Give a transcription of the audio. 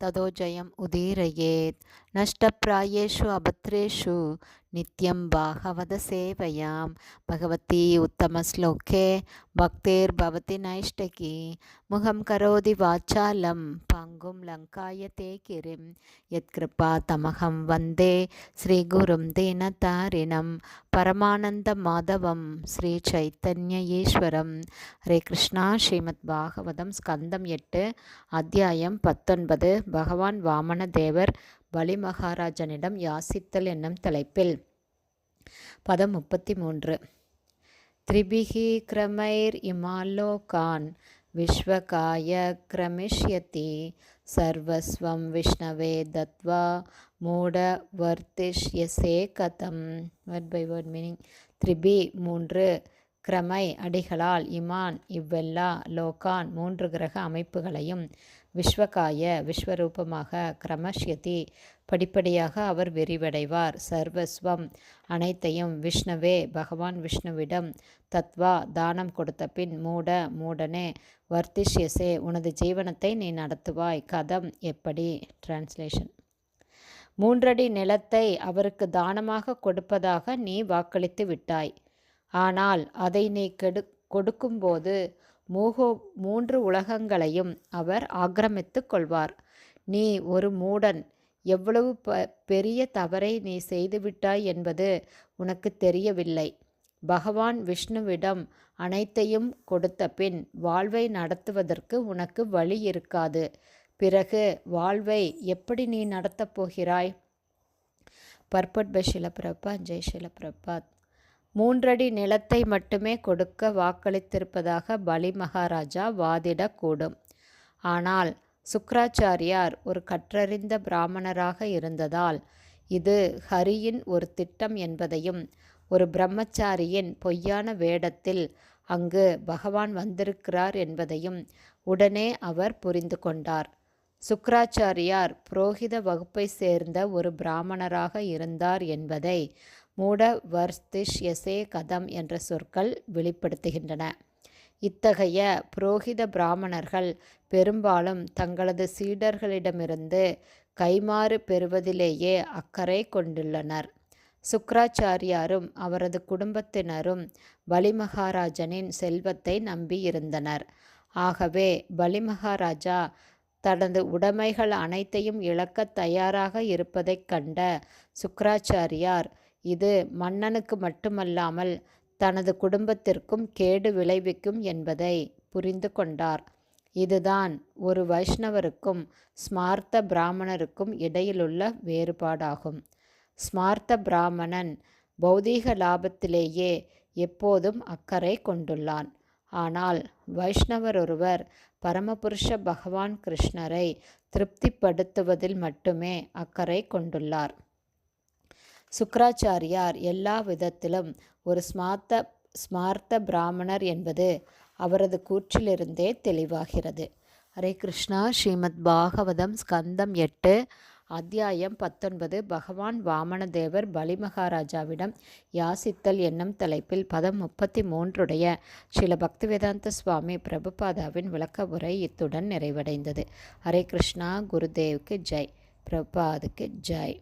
ततो जयम् उदीरयेत् नष्टप्रायेषु अभद्रेषु नित्यं बाहवदसेवयां भगवती उत्तमश्लोके भक्तिर्भवति नैष्टकी मुखं करोति वाचालं पङ्गुं लङ्कायते गिरिं यत्कृपा तमहं वन्दे श्रीगुरुं दीनतारिणं परमानन्दमाधवं श्रीचैतन्य ஈஸ்வரம் ஹரே கிருஷ்ணா ஸ்ரீமத் பாகவதம் ஸ்கந்தம் எட்டு அத்தியாயம் பத்தொன்பது பகவான் வாமன தேவர் பலிமகாராஜனிடம் யாசித்தல் என்னும் தலைப்பில். பதம் முப்பத்தி மூன்று திரிபிகி கிரமைர் இமாலோகான் விஸ்வகாய கிரமிஷ்யதி சர்வஸ்வம் விஷ்ணவே தத்வா மூட வர்த்திஷ்யசே கதம். வேர்ட் பை வேர்ட் மீனிங் த்ரிபி மூன்று கிரமை அடிகளால் இமான் இவ்வெல்லா லோகான் மூன்று கிரக அமைப்புகளையும் விஸ்வகாய விஸ்வரூபமாக கிரமஷ்யதி படிப்படியாக அவர் விரிவடைவார். சர்வஸ்வம் அனைத்தையும் விஷ்ணுவே பகவான் விஷ்ணுவிடம் தத்வா தானம் கொடுத்த பின் மூட மூடனே வர்த்திஷ்யசே உனது ஜீவனத்தை நீ நடத்துவாய். கதம் எப்படி? டிரான்ஸ்லேஷன் மூன்றடி நிலத்தை அவருக்கு தானமாக கொடுப்பதாக நீ வாக்களித்து விட்டாய். ஆனால் அதை நீ கெடு கொடுக்கும்போது மூகோ மூன்று உலகங்களையும் அவர் ஆக்கிரமித்து கொள்வார். நீ ஒரு மூடன். எவ்வளவு ப பெரிய தவறை நீ செய்துவிட்டாய் என்பது உனக்கு தெரியவில்லை. பகவான் விஷ்ணுவிடம் அனைத்தையும் கொடுத்த பின் வாழ்வை நடத்துவதற்கு உனக்கு வழி இருக்காது. பிறகு வாழ்வை எப்படி நீ நடத்தப் போகிறாய்? பர்பட் பை ஷிலபிரபா ஜெய் ஷிலபிரபாத் மூன்றடி நிலத்தை மட்டுமே கொடுக்க வாக்களித்திருப்பதாக பலி மகாராஜா வாதிடக்கூடும். ஆனால் சுக்ராச்சாரியார் ஒரு கற்றறிந்த பிராமணராக இருந்ததால் இது ஹரியின் ஒரு திட்டம் என்பதையும் ஒரு பிரம்மச்சாரியின் பொய்யான வேடத்தில் அங்கு பகவான் வந்திருக்கிறார் என்பதையும் உடனே அவர் புரிந்து கொண்டார். சுக்ராச்சாரியார் புரோகித வகுப்பை சேர்ந்த ஒரு பிராமணராக இருந்தார் என்பதை மூட வர்ஸ்திஷ் எசே கதம் என்ற சொற்கள் வெளிப்படுத்துகின்றன. இத்தகைய புரோகித பிராமணர்கள் பெரும்பாலும் தங்களது சீடர்களிடமிருந்து கைமாறு பெறுவதிலேயே அக்கறை கொண்டுள்ளனர். சுக்ராச்சாரியாரும் அவரது குடும்பத்தினரும் பலிமகாராஜனின் செல்வத்தை நம்பியிருந்தனர். ஆகவே பலிமகாராஜா தனது உடைமைகள் அனைத்தையும் இழக்க தயாராக இருப்பதைக் கண்ட சுக்ராச்சாரியார் இது மன்னனுக்கு மட்டுமல்லாமல் தனது குடும்பத்திற்கும் கேடு விளைவிக்கும் என்பதை புரிந்து கொண்டார். இதுதான் ஒரு வைஷ்ணவருக்கும் ஸ்மார்த்த பிராமணருக்கும் இடையிலுள்ள வேறுபாடாகும். ஸ்மார்த்த பிராமணன் பௌதீக லாபத்திலேயே எப்போதும் அக்கறை கொண்டுள்ளான். ஆனால் வைஷ்ணவர் ஒருவர் பரமபுருஷ பகவான் கிருஷ்ணரை திருப்திப்படுத்துவதில் மட்டுமே அக்கறை கொண்டுள்ளார். சுக்கராச்சாரியார் எல்லா விதத்திலும் ஒரு ஸ்மார்த்த ஸ்மார்த்த பிராமணர் என்பது அவரது கூற்றிலிருந்தே தெளிவாகிறது. ஹரே கிருஷ்ணா ஸ்ரீமத் பாகவதம் ஸ்கந்தம் எட்டு அத்தியாயம் பத்தொன்பது. பகவான் வாமனதேவர் பலிமகாராஜாவிடம் யாசித்தல் என்னும் தலைப்பில் பதம் முப்பத்தி மூன்றுடைய ஸ்ரீல பக்திவேதாந்த சுவாமி பிரபுபாதாவின் விளக்க உரை இத்துடன் நிறைவடைந்தது. ஹரே கிருஷ்ணா குருதேவுக்கு ஜெய். பிரபாதுக்கு ஜெய்.